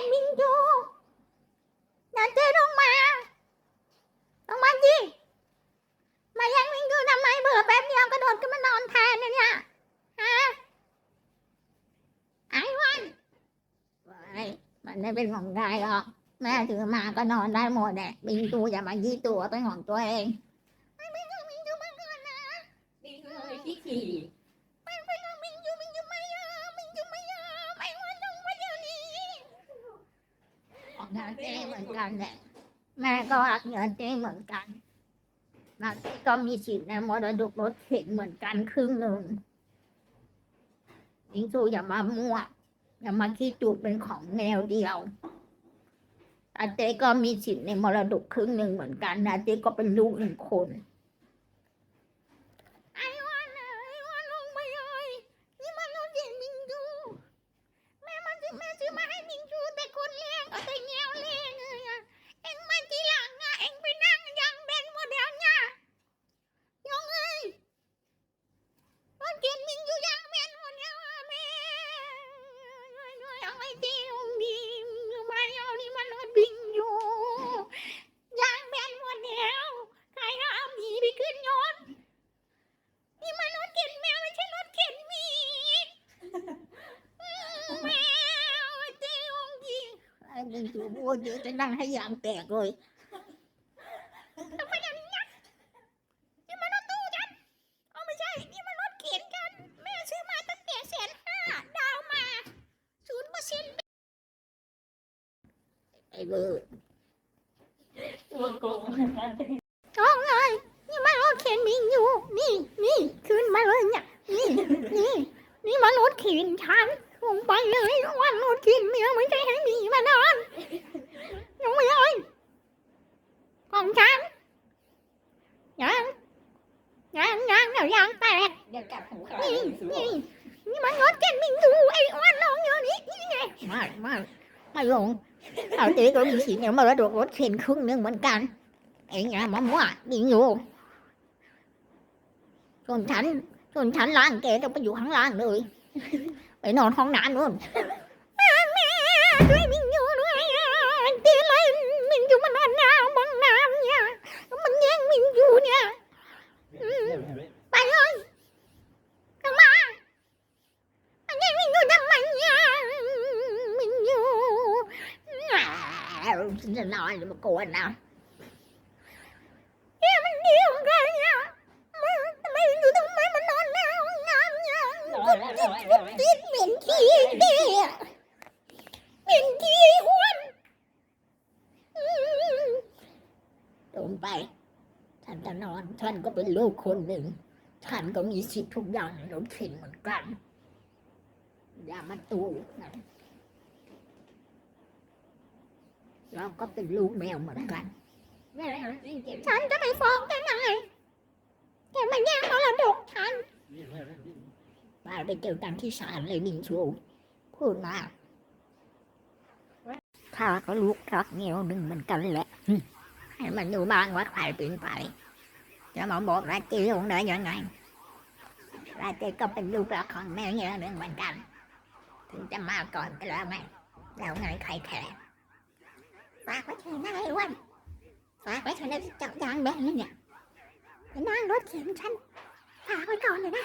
นมิงจูอย่าเจลงมาลงมาสิมาแย่งมิงจูทำไมเบื่อแป๊บเดียวกระโดดขึ้นมานอนแทนเนี่ยเนี่ยฮะไอ้วันเฮ้มันไม่เป็นของใครหรอกแม่ถือมาก็นอนได้หมดแหละมิงจูอย่ามายี่ตัวเป็นของตัวเองไม่มิงจูมิงจูมาก่อนนะนี่เลยขี้ขี่ ของนาเจ้เหมือนกันแหละแม่ก็รักเงินเจ้เหมือนกันนาเต้ก็มีสิทธิ์ในมรดกรถเข็นเหมือนกันครึ่งหนึ่งมิงซูอย่ามามั่วอย่ามาคิดจูดเป็นของแนวเดียวนาเต้ก็มีสิทธิ์ในมรดกครึ่งหนึ่งเหมือนกันนาเต้ก็เป็นลูกหนึ่งคน ไอ้วันน่ะไอ้วันลงไปเลยนี่มันรถเย็นมิงจูแม่มันซื้อแม่ซื้อมาให้มิงจูแต่คนเลี้ยงเอาแต่แงวเลี้ยงเลยอะเอ็งมาทีหลังอะเอ็งไปนั่งยังเบนหมดแล้วเนี่ยยองเอ้ยรถเย็นมิงจูยังเบนหมดแล้วอะแม่ช่ เอาไอ้ที่องดีมิงจูมาเอานี่มันรถบิงจูยางเบนหมดแล้วใครก็เอาหมีไปขึ้นยนต์นี่มันรถเข็นแมวไม่ใช่รถเข็นมีอืมแมวเจ้องยิงไอ้ยิงจูบัวเยอะจะนั่งให้ยางแตกเลยทำไมอย่างนี้นะนี่มันรถตู้ฉันเอาไม่ใช่ นี่มันรถเข็นกัน แม่ซื้อมาตั้งแต่แสนห้าดาวมาศูนย์เปอร์เซ็นต์ไอ้ เบอร์ตัวโกงน้องเอ้ยนี่มันรถเข็นมิงอยู่ นี่นี่ขึ้นมาเลยเนี่ยนี่นี่นี่มันรถเข็นฉันลงไปเลยวันรถเข็นเมียไม่ใช่ให้หมีมานอนลงไปเลยของฉันยังยังยังเดี๋ยวยางแตกเดี๋ยวกัดหูขาดนี่สูนี่นี่มันรถเข็นมิงอยู่ไอ้อ้วนน้องอยู่นี่นี่ไงไม่ไม่ไม่ลง เอาตีก็มีสีเนี่ยมารดกรถเข็นครึ่งนึงเหมือนกันไอ้เงมามั่วดิงอยู่ส่วนฉันส่วนฉันล่างแกต้องไปอยู่ข้างล่างเลย ไปนอนห้องน้ำนู่นแม่แม่ด้วยมิงอยู่ ฉันจะนอนจะมากวนนะเนี่ยมันเดียวกันเนี่ยมันทำไมมิงอยู่ทำไมมันนอนหน้าห้องน้ำเนี่ยร้อยแล้วร้อยร้อยติดเหม็นขี้เด็กเหม็นขี้อ้วนอืมโดนไป ฉันจะนอนฉันก็เป็นลูกคนหนึ่ง ฉันก็มีสิทธิ์ทุกอย่างในรถเข็นเหมือนกัน อย่ามาตูนะ เราก็เป็นลูกแมวเหมือนกันฉันจะไปฟ้องแกไงแกมาแย่งมรดกฉันป้าไปเจอกันที่ศาลเลยมิงชูพูดมาข้าก็ลูกรักเงี้ยวหนึ่งเหมือนกันแหละอืมให้มันอยู่บ้านวัดใครเป็นไปจะมาบอกราเจลงได้ยังไงราเจก็เป็นลูกรักของแม่เงี้ยวหนึ่งเหมือนกัน ถึงจะมาก่อนก็แล้วไงแล้วไงใครแคร์ ฝากไว้เถอะนายอ้วันฝากไว้เถอะนะจับยางแบนนี่เนี่ยไปนั่งรถเข็นฉันฝากไว้ก่อนเลยนะ